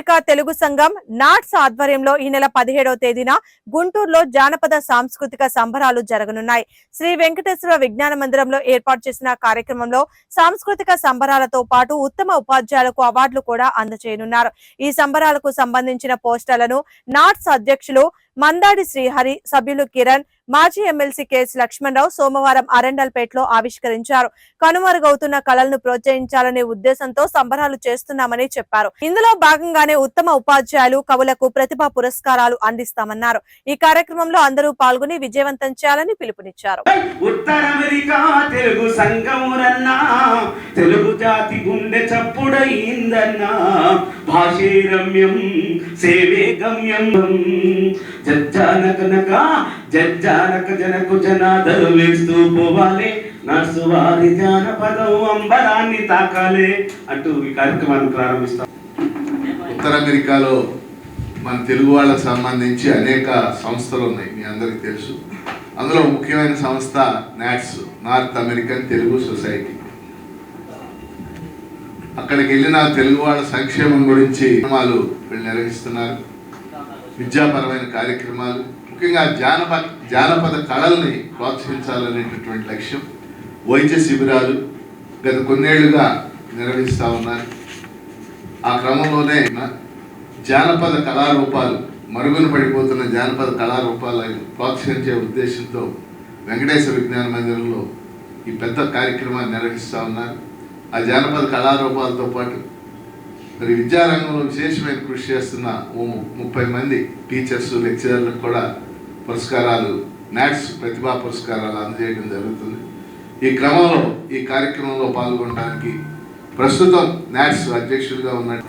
America Telugu సంఘం NATS ఆధ్వర్యంలో ఈ నెల పదిహేడవ తేదీన గుంటూరులో జానపద సాంస్కృతిక సంబరాలు జరగనున్నాయి. శ్రీ వెంకటేశ్వర విజ్ఞాన మందిరంలో ఏర్పాటు చేసిన కార్యక్రమంలో సాంస్కృతిక సంబరాలతో పాటు ఉత్తమ ఉపాధ్యాయులకు అవార్డులు కూడా అందజేయనున్నారు. ఈ సంబరాలకు సంబంధించిన పోస్టర్లను నాట్స్ అధ్యక్షులు మందాడి శ్రీహరి సభ్యులు కిరణ్ మాజీ ఎమ్మెల్సీ కెఎస్ లక్ష్మణరావు సోమవారం అరండల్పేటలో ఆవిష్కరించారు. కనుమరుగవుతున్న కళలను ప్రోత్సహించాలనే ఉద్దేశంతో సంబరాలు చేస్తున్నామని చెప్పారు. ఇందులో భాగంగానే ఉత్తమ ఉపాధ్యాయులు కవులకు ప్రతిభా పురస్కారాలు అందిస్తామన్నారు. ఈ కార్యక్రమంలో అందరూ పాల్గొని విజయవంతం చేయాలని పిలుపునిచ్చారు. ఉత్తర అమెరికా తెలుగు తెలుగు జాతి గుండె భాషే రమ్యం సేవే గమ్యం. జజ్జానకనక జజ్జానక జనకు జనాదరు వేస్తూ పోవాలి. నర్సు వారి జానపదం అంబరాన్ని తాకాలి అంటూ ఈ కార్యక్రమాన్ని ప్రారంభిస్తాం. ఉత్తర అమెరికాలో మన తెలుగు వాళ్ళకు సంబంధించి అనేక సంస్థలు ఉన్నాయి మీ అందరికీ తెలుసు. అందులో ముఖ్యమైన సంస్థ NATS North American Telugu society. అక్కడికి వెళ్ళిన తెలుగు వాళ్ళ సంక్షేమం గురించి కార్యక్రమాలు వీళ్ళు నిర్వహిస్తున్నారు. విద్యాపరమైన కార్యక్రమాలు ముఖ్యంగా జానపద జానపద కళల్ని ప్రోత్సహించాలనేటటువంటి లక్ష్యం వైద్య శిబిరాలు గత కొన్నేళ్ళుగా నిర్వహిస్తూ ఉన్నారు. ఆ క్రమంలోనే జానపద కళారూపాలు మరుగున పడిపోతున్న జానపద కళారూపాలను ప్రోత్సహించే ఉద్దేశంతో వెంకటేశ్వర విజ్ఞాన మందిరంలో ఈ పెద్ద కార్యక్రమాన్ని నిర్వహిస్తూ ఉన్నారు. ఆ జానపద కళారూపాలతో పాటు మరి విద్యారంగంలో విశేషమైన కృషి చేస్తున్న ఓ ముప్పై మంది టీచర్స్ లెక్చరర్లకు కూడా పురస్కారాలు నాట్స్ ప్రతిభా పురస్కారాలు అందజేయడం జరుగుతుంది. ఈ క్రమంలో ఈ కార్యక్రమంలో పాల్గొనడానికి ప్రస్తుతం నాట్స్ అధ్యక్షుడిగా ఉన్న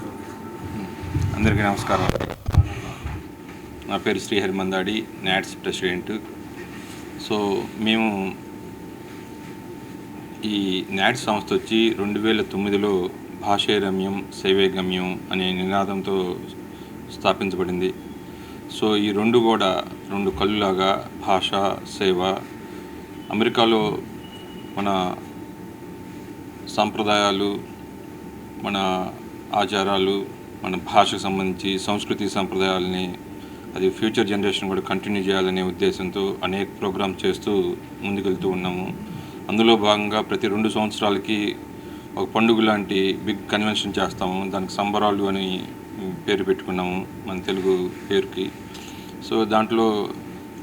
అందరికీ నమస్కారం. నా పేరు Srihari Mandadi NATS president. So మేము ఈ నాట్స్ సంస్థ వచ్చి రెండు వేల తొమ్మిదిలో భాషే రమ్యం సేవే గమ్యం అనే నినాదంతో స్థాపించబడింది. సో ఈ రెండు కూడా రెండు కళ్ళులాగా భాష సేవ అమెరికాలో మన సాంప్రదాయాలు మన ఆచారాలు మన భాషకు సంబంధించి సంస్కృతి సంప్రదాయాలని అది ఫ్యూచర్ జనరేషన్ కూడా కంటిన్యూ చేయాలనే ఉద్దేశంతో అనేక ప్రోగ్రామ్ చేస్తూ ముందుకెళ్తూ ఉన్నాము. అందులో భాగంగా ప్రతి రెండు సంవత్సరాలకి ఒక పండుగ లాంటి బిగ్ కన్వెన్షన్ చేస్తాము. దానికి సంబరాలు అని పేరు పెట్టుకున్నాము మన తెలుగు పేరుకి. సో దాంట్లో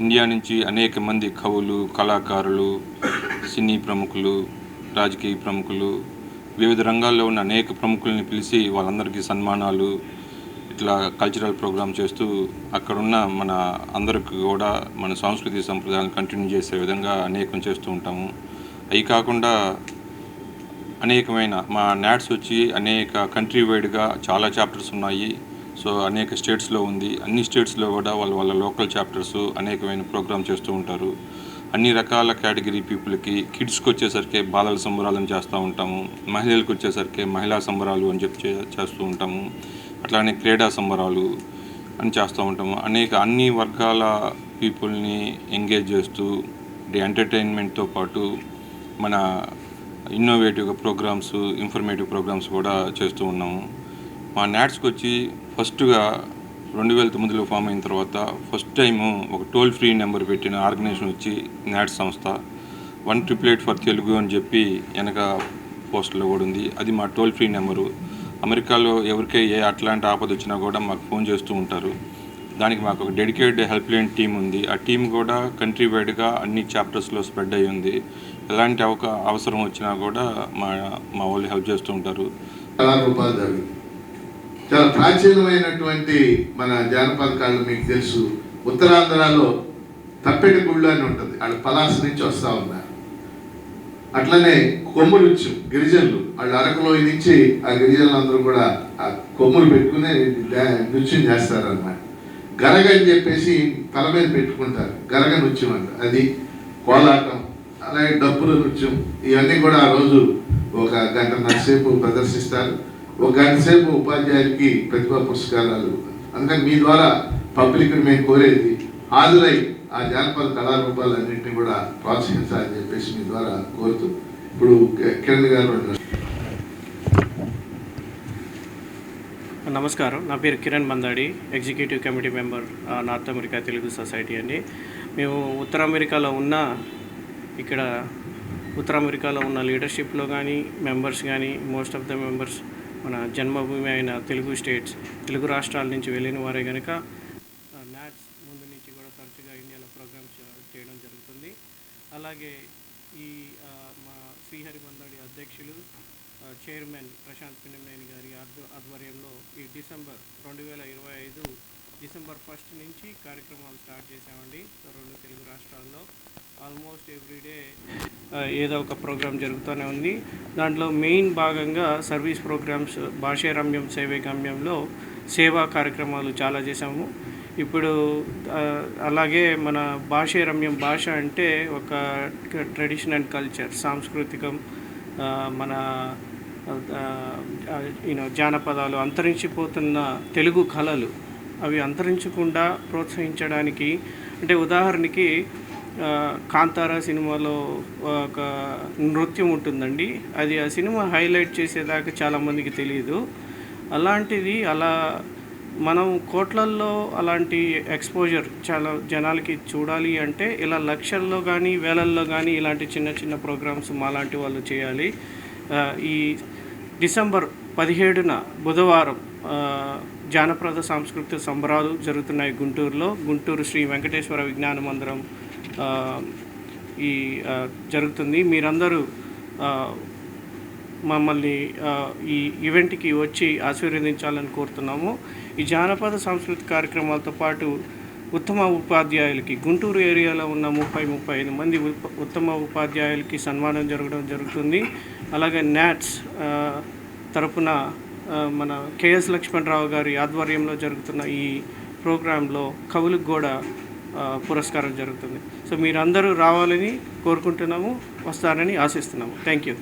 ఇండియా నుంచి అనేక మంది కవులు కళాకారులు సినీ ప్రముఖులు రాజకీయ ప్రముఖులు వివిధ రంగాల్లో ఉన్న అనేక ప్రముఖుల్ని పిలిచి వాళ్ళందరికీ సన్మానాలు ఇట్లా కల్చరల్ ప్రోగ్రామ్ చేస్తూ అక్కడున్న మన అందరికి కూడా మన సాంస్కృతిక సంప్రదాయాలను కంటిన్యూ చేసే విధంగా అనేకం చేస్తూ ఉంటాము. అవి కాకుండా అనేకమైన మా నాట్స్ వచ్చి అనేక కంట్రీ వైడ్గా చాలా చాప్టర్స్ ఉన్నాయి. సో అనేక స్టేట్స్లో ఉంది. అన్ని స్టేట్స్లో కూడా వాళ్ళ వాళ్ళ లోకల్ చాప్టర్స్ అనేకమైన ప్రోగ్రామ్ చేస్తూ ఉంటారు. అన్ని రకాల కేటగిరీ పీపుల్కి కిడ్స్కి వచ్చేసరికి బాలల సంబరాలను చేస్తూ ఉంటాము. మహిళలకు వచ్చేసరికి మహిళా సంబరాలు అని చెప్పి చేస్తూ ఉంటాము. అట్లానే క్రీడా సంబరాలు అని చేస్తూ ఉంటాము. అనేక అన్ని వర్గాల పీపుల్ని ఎంగేజ్ చేస్తూ ఎంటర్టైన్మెంట్తో పాటు మన ఇన్నోవేటివ్ ప్రోగ్రామ్స్ ఇన్ఫర్మేటివ్ ప్రోగ్రామ్స్ కూడా చేస్తూ ఉన్నాము. మా నాట్స్కి వచ్చి ఫస్ట్గా రెండు వేల తొమ్మిదిలో ఫామ్ అయిన తర్వాత ఫస్ట్ టైము ఒక టోల్ ఫ్రీ నెంబర్ పెట్టిన ఆర్గనైజేషన్ వచ్చి నాట్స్ సంస్థ. One triple eight four Telugu అని చెప్పి వెనక పోస్టులో కూడా ఉంది. అది మా టోల్ ఫ్రీ నెంబరు. అమెరికాలో ఎవరికే ఏ అట్లాంటి ఆపద వచ్చినా కూడా మాకు ఫోన్ చేస్తూ ఉంటారు. దానికి మాకు ఒక డెడికేటెడ్ హెల్ప్ లైన్ టీం ఉంది. ఆ టీం కూడా కంట్రీ వైడ్గా అన్ని చాప్టర్స్లో స్ప్రెడ్ అయి ఉంది. ఎలాంటి అవక అవసరం వచ్చినా కూడా మా మా వాళ్ళు హెల్ప్ చేస్తూ ఉంటారు. కళారూపాలు జరిగి చాలా ప్రాచీనమైనటువంటి మన జానపద కళలు మీకు తెలుసు. ఉత్తరాంధ్రలో తప్పెటి గుళ్ళు అని ఉంటుంది. వాళ్ళు పలాస నుంచి వస్తూ ఉన్నారు. అట్లనే కొమ్ములు గిరిజనులు. వాళ్ళు అరకులోయ నుంచి ఆ గిరిజనులందరూ కూడా ఆ కొమ్ములు పెట్టుకుని నృత్యం చేస్తారన్నమాట. గరగ అని చెప్పేసి తల మీద పెట్టుకుంటారు. గరగ నృత్యం అంట. అది కోలాటం అలాగే డప్పుల నృత్యం ఇవన్నీ కూడా ఆ రోజు ఒక గంటన్నర సేపు ప్రదర్శిస్తారు. ఒక గంట సేపు ఉపాధ్యాయులకి ప్రతిభా పురస్కారాలు. అందుకని మీ ద్వారా పబ్లిక్ మేము కోరేది హాజరై ఆ జానపద కళారూపాలన్నింటినీ కూడా ప్రోత్సహించాలని చెప్పేసి మీ ద్వారా కోరుతూ ఇప్పుడు కిరణ్ గారు నమస్కారం. నా పేరు Kiran Mandadi executive committee member North America Telugu society అండి. మేము ఉత్తర అమెరికాలో ఉన్న ఇక్కడ ఉత్తర అమెరికాలో ఉన్న లీడర్షిప్లో కానీ మెంబర్స్ కానీ మోస్ట్ ఆఫ్ ద మెంబర్స్ మన జన్మభూమి అయిన తెలుగు స్టేట్స్ తెలుగు రాష్ట్రాల నుంచి వెళ్ళిన వారే కనుక నాట్స్ ముందు నుంచి కూడా తరచుగా ఇండియాలో ప్రోగ్రామ్స్ చేయడం జరుగుతుంది. అలాగే ఈ మా శ్రీహరి మందడి అధ్యక్షులు చైర్మన్ ప్రశాంత్ పిన్నమనేని గారి ఆధ్వర్యంలో ఈ డిసెంబర్ రెండు వేల ఇరవై ఐదు డిసెంబర్ ఫస్ట్ నుంచి కార్యక్రమాలు స్టార్ట్ చేసామండి రెండు తెలుగు రాష్ట్రాల్లో ఆల్మోస్ట్ ఎవ్రీడే uh, ఏదో ఒక ప్రోగ్రాం జరుగుతూనే ఉంది. దాంట్లో మెయిన్ భాగంగా సర్వీస్ ప్రోగ్రామ్స్ భాషే రమ్యం సేవే గమ్యంలో సేవా కార్యక్రమాలు చాలా చేశాము. ఇప్పుడు uh, అలాగే మన భాషే రమ్యం భాష అంటే ఒక ట్రెడిషన్ అండ్ కల్చర్ సాంస్కృతికం uh, మన యూనో జానపదాలు అంతరించిపోతున్న తెలుగు కళలు అవి అంతరించకుండా ప్రోత్సహించడానికి అంటే ఉదాహరణకి కాంతారా సినిమాలో ఒక నృత్యం ఉంటుందండి. అది ఆ సినిమా హైలైట్ చేసేదాకా చాలామందికి తెలియదు. అలాంటిది అలా మనం కోట్లల్లో అలాంటి ఎక్స్పోజర్ చాలా జనాలకి చూడాలి అంటే ఇలా లక్షల్లో కానీ వేలల్లో కానీ ఇలాంటి చిన్న చిన్న ప్రోగ్రామ్స్ మాలాంటి వాళ్ళు చేయాలి. ఈ డిసెంబర్ పదిహేడున బుధవారం జానప్రద సాంస్కృతిక సంబరాలు జరుగుతున్నాయి గుంటూరులో. గుంటూరు శ్రీ వెంకటేశ్వర విజ్ఞాన మందిరం ఈ జరుగుతుంది. మీరందరూ మమ్మల్ని ఈ ఈవెంట్కి వచ్చి ఆశీర్వదించాలని కోరుతున్నాము. ఈ జానపద సాంస్కృతిక కార్యక్రమాలతో పాటు ఉత్తమ ఉపాధ్యాయులకి గుంటూరు ఏరియాలో ఉన్న ముప్పై ముప్పై ఐదు మంది ఉత్తమ ఉపాధ్యాయులకి సన్మానం జరగడం జరుగుతుంది. అలాగే నాట్స్ తరపున మన కేఎస్ లక్ష్మణరావు గారి ఆధ్వర్యంలో జరుగుతున్న ఈ ప్రోగ్రాంలో కవులకు కూడా పురస్కారం జరుగుతుంది. సో మీరందరూ రావాలని కోరుకుంటున్నాము వస్తారని ఆశిస్తున్నాము. Thank you